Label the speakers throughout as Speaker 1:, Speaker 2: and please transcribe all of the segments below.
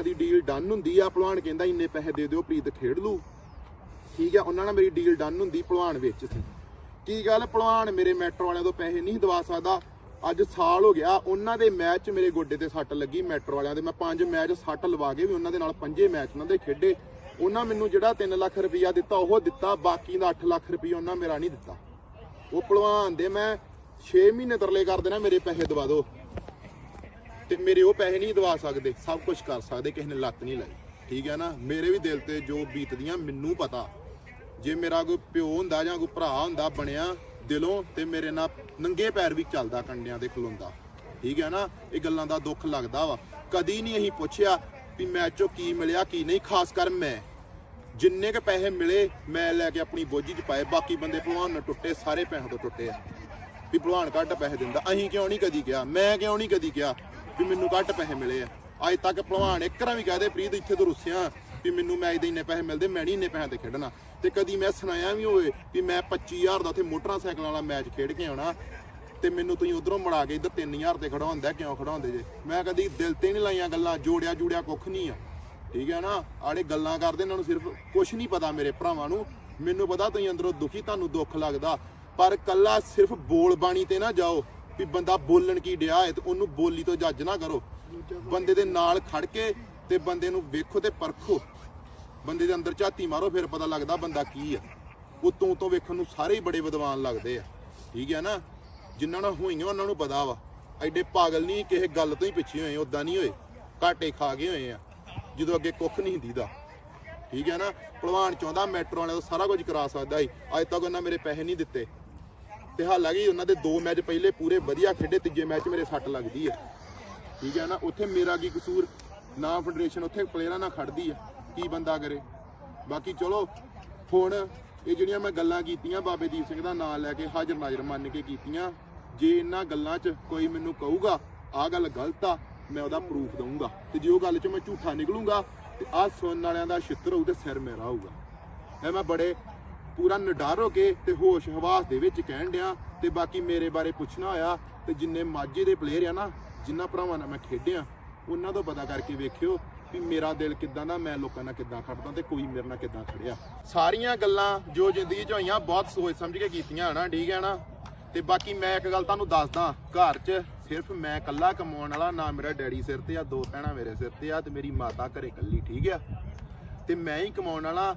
Speaker 1: ਪੈਸਿਆਂ ਦੀ deal done ਹੁੰਦੀ ਆ, ਭਲਵਾਨ ਕਹਿੰਦਾ ਇੰਨੇ ਪੈਸੇ ਦੇ ਦਿਓ, ਪ੍ਰੀਤ ਖੇਡ ਲੂ ਠੀਕ ਆ, ਉਹਨਾਂ ਨਾਲ ਮੇਰੀ ਡੀਲ ਡਨ ਹੁੰਦੀ, ਭਲਵਾਨ ਵਿੱਚ ਸੀ। ਕੀ ਗੱਲ, ਭਲਵਾਨ ਮੇਰੇ ਮੈਟਰੋ ਵਾਲਿਆਂ ਤੋਂ ਪੈਸੇ ਨਹੀਂ ਦਵਾ ਸਕਦਾ? ਅੱਜ ਸਾਲ ਹੋ ਗਿਆ, ਉਹਨਾਂ ਦੇ ਮੈਚ ਮੇਰੇ ਗੋਡੇ ਤੇ ਸੱਟ ਲੱਗੀ ਮੈਟਰੋ ਵਾਲਿਆਂ ਦੇ। ਮੈਂ ਪੰਜ ਮੈਚ ਸੱਟ ਲਵਾ ਕੇ ਵੀ ਉਹਨਾਂ ਦੇ ਨਾਲ ਪੰਜੇ ਮੈਚ ਉਹਨਾਂ ਦੇ ਖੇਡੇ। ਉਹਨਾਂ ਮੈਨੂੰ ਜਿਹੜਾ 3 ਲੱਖ ਰੁਪਈਆ ਦਿੱਤਾ, ਉਹ ਦਿੱਤਾ, ਬਾਕੀ ਦਾ 8 ਲੱਖ ਰੁਪਈਆ ਉਹਨਾਂ ਮੇਰਾ ਨਹੀਂ ਦਿੱਤਾ। ਉਹ ਭਲਵਾਨ ਦੇ, ਮੈਂ 6 ਮਹੀਨੇ ਤਰਲੇ ਕਰ ਦੇਣਾ, ਮੇਰੇ ਪੈਸੇ ਦਵਾ ਦਿਓ। ਤੇ ਮੇਰੇ ਉਹ ਪੈਸੇ ਨਹੀਂ ਦਵਾ ਸਕਦੇ। ਸਭ ਕੁਝ ਕਰ ਸਕਦੇ, ਕਿਸੇ ਨੇ ਲੱਤ ਨਹੀਂ ਲਾਈ। ਠੀਕ ਹੈ ਨਾ? ਮੇਰੇ ਵੀ ਦਿਲ ਤੇ ਜੋ ਬੀਤਦੀਆਂ, ਮੈਨੂੰ ਪਤਾ। ਜੇ ਮੇਰਾ ਕੋਈ ਪਿਓ ਹੁੰਦਾ ਜਾਂ ਕੋਈ ਭਰਾ ਹੁੰਦਾ, ਬਣਿਆ ਦਿਲੋਂ ਤੇ ਮੇਰੇ ਨਾਲ ਨੰਗੇ ਪੈਰ ਵੀ ਚੱਲਦਾ ਕੰਡਿਆਂ ਤੇ ਖਲੋਂਦਾ। ਠੀਕ ਹੈ ਨਾ? ਇਹ ਗੱਲਾਂ ਦਾ ਦੁੱਖ ਲੱਗਦਾ ਵਾ। ਕਦੀ ਨਹੀਂ ਅਸੀਂ ਪੁੱਛਿਆ ਵੀ ਮੈਚੋਂ ਕੀ ਮਿਲਿਆ, ਕੀ ਨਹੀਂ, ਖਾਸ ਕਰ ਮੈਂ। ਜਿੰਨੇ ਕ ਪੈਸੇ ਮਿਲੇ, ਮੈਂ ਲੈ ਕੇ ਆਪਣੀ ਬੋਝੀ 'ਚ ਪਾਏ। ਬਾਕੀ ਬੰਦੇ ਭਲਵਾਨ ਨਾਲ ਟੁੱਟੇ, ਸਾਰੇ ਪੈਸੇ ਤੋਂ ਟੁੱਟੇ ਆ। ਵੀ ਭਲਵਾਨ ਘੱਟ ਪੈਸੇ ਦਿੰਦਾ। ਅਸੀਂ ਕਿਉਂ ਨਹੀਂ ਕਦੀ ਕਿਹਾ? ਮੈਂ ਕਿਉਂ ਨਹੀਂ ਕਦੀ ਕਿਹਾ? ਵੀ ਮੈਨੂੰ ਘੱਟ ਪੈਸੇ ਮਿਲੇ ਆ। ਅੱਜ ਤੱਕ ਭਲਵਾਨ ਇੱਕ ਵੀ ਕਹਦੇ ਪ੍ਰੀਤ ਇੱਥੇ ਤੋਂ ਰੁੱਸਿਆ ਵੀ ਮੈਨੂੰ ਮੈਚ ਦੇ ਇੰਨੇ ਪੈਸੇ ਮਿਲਦੇ, ਮੈਂ ਨਹੀਂ ਇੰਨੇ ਪੈਸੇ ਤੇ ਖੇਡਣਾ। ਤੇ ਕਦੀ ਮੈਂ ਸੁਣਾਇਆ ਵੀ ਹੋਵੇ ਵੀ ਮੈਂ 25000 ਦਾ ਉੱਥੇ ਮੋਟਰਸਾਈਕਲ ਵਾਲਾ ਮੈਚ ਖੇਡ ਕੇ ਆਉਣਾ, ਤੇ ਮੈਨੂੰ ਤੁਸੀਂ ਉਧਰੋਂ ਮੜਾ ਕੇ ਇੱਧਰ 3000 ਤੇ ਖੜਾਉਂਦਾ ਕਿਉਂ ਖੜਾਉਂਦੇ ਜੇ? ਮੈਂ ਕਦੀ ਦਿਲ ਤੇ ਨਹੀਂ ਲਾਈਆਂ ਗੱਲਾਂ, ਜੋੜਿਆ ਜੂੜਿਆ ਕੁੱਖ ਨਹੀਂ ਆ। ਠੀਕ ਹੈ ਨਾ? ਆੜੇ ਗੱਲਾਂ ਕਰਦੇ, ਇਹਨਾਂ ਨੂੰ ਸਿਰਫ ਕੁਝ ਨਹੀਂ ਪਤਾ ਮੇਰੇ ਭਰਾਵਾਂ ਨੂੰ। ਮੈਨੂੰ ਪਤਾ ਤੁਸੀਂ ਅੰਦਰੋਂ ਦੁਖੀ, ਤੁਹਾਨੂੰ ਦੁੱਖ ਲੱਗਦਾ, ਪਰ ਕੱਲਾ ਸਿਰਫ ਬੋਲ ਬਾਣੀ ਤੇ ਨਾ ਜਾਓ। ਵੀ ਬੰਦਾ ਬੋਲਣ ਕੀ ਡਿਆ ਹੈ ਤੇ ਉਹਨੂੰ ਬੋਲੀ ਤੋਂ ਜੱਜ ਨਾ ਕਰੋ। ਬੰਦੇ ਦੇ ਨਾਲ ਖੜ ਕੇ ਤੇ ਬੰਦੇ ਨੂੰ ਵੇਖੋ ਤੇ ਪਰਖੋ। ਬੰਦੇ ਦੇ ਅੰਦਰ ਝਾਤੀ ਮਾਰੋ, ਫਿਰ ਪਤਾ ਲੱਗਦਾ ਬੰਦਾ ਕੀ ਆ। ਉਤੋਂ ਤੋਂ ਵੇਖਣ ਨੂੰ ਸਾਰੇ ਹੀ ਬੜੇ ਵਿਦਵਾਨ ਲੱਗਦੇ ਆ। ਠੀਕ ਹੈ ਨਾ? ਜਿਨ੍ਹਾਂ ਨਾਲ ਹੋਈਆਂ, ਉਹਨਾਂ ਨੂੰ ਪਤਾ ਵਾ। ਐਡੇ ਪਾਗਲ ਨਹੀਂ ਕਿਸੇ ਗੱਲ ਤੋਂ ਹੀ ਪਿੱਛੇ ਹੋਏ ਉਦਾਂ ਨਹੀਂ ਹੋਏ। ਘਾਟੇ ਖਾ ਗਏ ਹੋਏ ਆ। ਜਦੋਂ ਅੱਗੇ ਕੁੱਖ ਨਹੀਂ ਦੀਦਾ। ਠੀਕ ਹੈ ਨਾ? ਭਲਵਾਨ ਚਾਹੁੰਦਾ ਮੈਟਰੋ ਵਾਲਿਆਂ ਤੋਂ ਸਾਰਾ ਕੁਝ ਕਰਾ ਸਕਦਾ ਸੀ। ਅੱਜ ਤੱਕ ਉਹਨਾਂ ਮੇਰੇ ਪੈਸੇ ਨਹੀਂ ਦਿੱਤੇ। ਤੇ ਹਾਲਾਂਕਿ ਉਹਨਾਂ ਦੇ ਦੋ ਮੈਚ ਪਹਿਲੇ ਪੂਰੇ ਵਧੀਆ ਖੇਡੇ, ਤੀਜੇ ਮੈਚ ਮੇਰੇ ਸੱਟ ਲੱਗਦੀ ਹੈ ਠੀਕ ਹੈ ਨਾ, ਉੱਥੇ ਮੇਰਾ ਕੀ ਕਸੂਰ? ਨਾ ਫੈਡਰੇਸ਼ਨ ਉੱਥੇ ਪਲੇਅਰਾਂ ਨਾਲ ਖੜਦੀ ਹੈ ਕੀ ਬੰਦਾ ਕਰੇ? ਬਾਕੀ ਚਲੋ, ਹੁਣ ਇਹ ਜਿਹੜੀਆਂ ਮੈਂ ਗੱਲਾਂ ਕੀਤੀਆਂ, ਬਾਬੇ ਦੀਪ ਸਿੰਘ ਦਾ ਨਾਮ ਲੈ ਕੇ ਹਾਜ਼ਰ ਨਾਜ਼ਰ ਮੰਨ ਕੇ ਕੀਤੀਆਂ, ਜੇ ਇਹਨਾਂ ਗੱਲਾਂ 'ਚ ਕੋਈ ਮੈਨੂੰ ਕਹੂਗਾ, ਆਹ ਗੱਲ ਗਲਤ ਆ, ਮੈਂ ਉਹਦਾ ਪ੍ਰੂਫ ਦਊਂਗਾ। ਤੇ ਜੇ ਉਹ ਗੱਲ 'ਚ ਮੈਂ ਝੂਠਾ ਨਿਕਲੂੰਗਾ, ਤੇ ਆਹ ਸੁਣਨ ਵਾਲਿਆਂ ਦਾ ਛਿੱਤਰ ਹੋਊ ਤੇ ਸਿਰ ਮੇਰਾ ਹੋਊਗਾ। ਇਹ ਮੈਂ ਬੜੇ ਪੂਰਾ ਨਿਡਰ ਹੋ ਕੇ ਤੇ ਹੋਸ਼ ਹਵਾਸ ਦੇ ਵਿੱਚ ਕਹਿਣ ਡਿਆ ਤੇ ਬਾਕੀ ਮੇਰੇ ਬਾਰੇ ਪੁੱਛਣਾ ਹੋਇਆ ਤੇ ਜਿੰਨੇ ਮਾਝੇ ਦੇ ਪਲੇਅਰ ਆ ਨਾ, ਜਿੰਨਾ ਭਰਾਵਾਂ ਨਾਲ ਮੈਂ ਖੇਡਿਆ, ਉਹਨਾਂ ਤੋਂ ਪਤਾ ਕਰਕੇ ਵੇਖਿਓ ਵੀ ਮੇਰਾ ਦਿਲ ਕਿਦਾਂ ਦਾ, ਮੈਂ ਲੋਕਾਂ ਨਾਲ ਕਿਦਾਂ ਖੜਦਾ ਤੇ ਕੋਈ ਮੇਰੇ ਨਾਲ ਕਿਦਾਂ ਖੜਿਆ। ਸਾਰੀਆਂ ਗੱਲਾਂ ਜੋ ਜ਼ਿੰਦਗੀ 'ਚ ਹੋਈਆਂ, ਬਹੁਤ ਸੋਚ ਸਮਝ ਕੇ ਕੀਤੀਆਂ ਹਨਾ ਠੀਕ ਹੈ ਨਾ? ਤੇ ਬਾਕੀ ਮੈਂ ਇੱਕ ਗੱਲ ਤੁਹਾਨੂੰ ਦੱਸਦਾ, ਘਰ 'ਚ ਸਿਰਫ ਮੈਂ ਇਕੱਲਾ ਕਮਾਉਣ ਵਾਲਾ, ਨਾ ਮੇਰਾ ਡੈਡੀ ਸਿਰ ਤੇ ਆ, ਦੋ ਭੈਣਾਂ ਮੇਰੇ ਸਿਰ ਤੇ ਆ ਤੇ ਮੇਰੀ ਮਾਤਾ ਘਰੇ ਇਕੱਲੀ, ਠੀਕ ਆ ਤੇ ਮੈਂ ਹੀ ਕਮਾਉਣ ਵਾਲਾ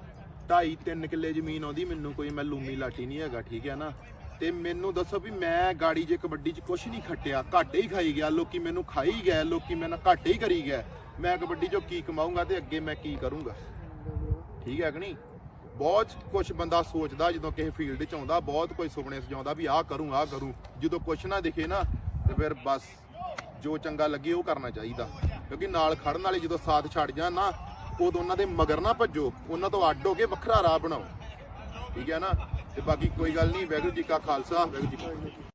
Speaker 1: ਢਾਈ ਤਿੰਨ ਕਿੱਲੇ ਜ਼ਮੀਨ ਆਉਂਦੀ, ਮੈਨੂੰ ਕੋਈ ਮੈਂ ਲੂਮੀ ਲਾਟੀ ਨਹੀਂ ਹੈਗਾ, ਠੀਕ ਹੈ ਨਾ? ਤੇ ਮੈਨੂੰ ਦੱਸੋ ਵੀ ਮੈਂ ਗਾੜੀ ਜੇ ਕਬੱਡੀ 'ਚ ਕੁਝ ਨਹੀਂ ਖੱਟਿਆ, ਘਾਟੇ ਹੀ ਖਾਈ ਗਿਆ, ਲੋਕੀ ਮੈਨੂੰ ਖਾਈ ਗਏ, ਲੋਕੀ ਮੈਨੂੰ ਘਾਟੇ ਹੀ ਕਰੀ ਗਏ। ਮੈਂ ਕਬੱਡੀ 'ਚੋਂ ਕੀ ਕਮਾਊਂਗਾ ਤੇ ਅੱਗੇ ਮੈਂ ਕੀ ਕਰੂੰਗਾ? ਠੀਕ ਹੈ ਕਿ ਨਹੀਂ? ਬਹੁਤ ਕੁਝ ਬੰਦਾ ਸੋਚਦਾ ਜਦੋਂ ਕਿਸੇ ਫੀਲਡ 'ਚ ਆਉਂਦਾ, ਬਹੁਤ ਕੋਈ ਸੁਪਨੇ ਸਜਾਉਂਦਾ ਵੀ ਆਹ ਕਰੂੰ ਆਹ ਕਰੂੰ। ਜਦੋਂ ਕੁਛ ਨਾ ਦਿਖੇ ਨਾ, ਤੇ ਫਿਰ ਬਸ ਜੋ ਚੰਗਾ ਲੱਗੇ ਉਹ ਕਰਨਾ ਚਾਹੀਦਾ। ਕਿਉਂਕਿ ਨਾਲ ਖੜਨ ਵਾਲੇ ਜਦੋਂ ਸਾਥ ਛੱਡ ਜਾਣ ਨਾ ਉਦੋਂ ਉਹਨਾਂ ਦੇ ਮਗਰ ਨਾ ਭੱਜੋ, ਉਹਨਾਂ ਤੋਂ ਅੱਡ ਹੋ ਕੇ ਵੱਖਰਾ ਰਾਹ ਬਣਾਓ। ਠੀਕ ਹੈ ਨਾ? ਤੇ ਬਾਕੀ ਕੋਈ ਗੱਲ ਨਹੀਂ, ਵਾਹਿਗੁਰੂ ਜੀ ਕਾ ਖਾਲਸਾ, ਵਾਹਿਗੁਰੂ ਜੀ ਕੀ ਫਤਿਹ।